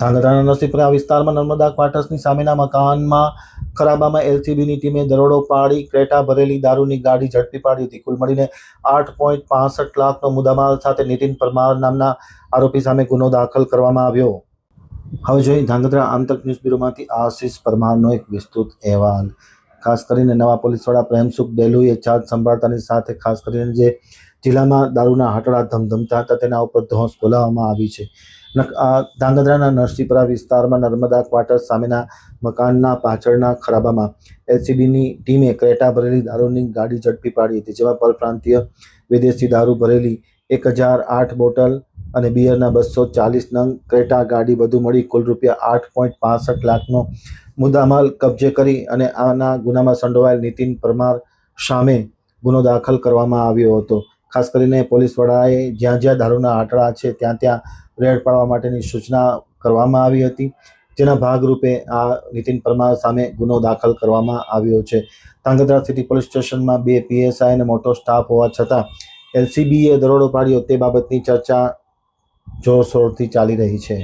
ધાંગધ્રાના નરસિંહપુરા વિસ્તારમાં નર્મદા ક્વાર્ટર્સની સામેના મકાનમાં ખરાબામાં એલસીબીની ટીમે દરોડો પાડી ક્રેટા ભરેલી દારૂની ગાડી ઝડપી પાડી હતી. કુલ મળીને આઠ પોઈન્ટ પાસઠ લાખનો મુદ્દામાલ સાથે નીતિન પરમાર નામના આરોપી સામે ગુનો દાખલ કરવામાં આવ્યો. હવે જોઈએ ધાંગધ્રા આમતક ન્યૂઝ બ્યુરોમાંથી આશીષ પરમારનો એક વિસ્તૃત અહેવાલ. ખાસ કરીને નવા પોલીસ વડા પ્રેમસુખ ડેલુએ ચાર્જ સંભાળતાની સાથે ખાસ કરીને જે જિલ્લામાં દારૂના હટડા ધમધમતા હતા, તેના ઉપર ધોંસ બોલાવવામાં આવી છે. ધાંગધ્રાના નરસિંહપુરા વિસ્તારમાં નર્મદા ક્વાર્ટર સામેના મકાનના પાછળના ખરાબામાં એલસીબીની ટીમે ક્રેટા ભરેલી દારૂની ગાડી ઝડપી પાડી હતી, જેમાં પરપ્રાંતીય વિદેશી દારૂ ભરેલી એક હજાર આઠ બોટલ અને બિયરના બસો ચાલીસ નંગ ક્રેટા ગાડી બધું મળી, કુલ રૂપિયા આઠ પોઈન્ટ પાસઠ લાખનો મુદ્દામાલ કબજે કરી અને આના ગુનામાં સંડોવાયેલ નીતિન પરમાર સામે ગુનો દાખલ કરવામાં આવ્યો હતો. ખાસ કરીને પોલીસ વડાએ જ્યાં જ્યાં દારૂના આંટડા છે ત્યાં ત્યાં રેડ પાડવા માટેની સૂચના કરવામાં આવી હતી. જેના ભાગરૂપે આ નીતિન પરમાર સામે ગુનો દાખલ કરવામાં આવ્યો છે. ધાંગધ્રા સિટી પોલીસ સ્ટેશનમાં બે પીએસઆઈ અને મોટો સ્ટાફ હોવા છતાં એલસીબીએ દરોડો પાડ્યો તે બાબતની ચર્ચા જોરશોરથી ચાલી રહી છે.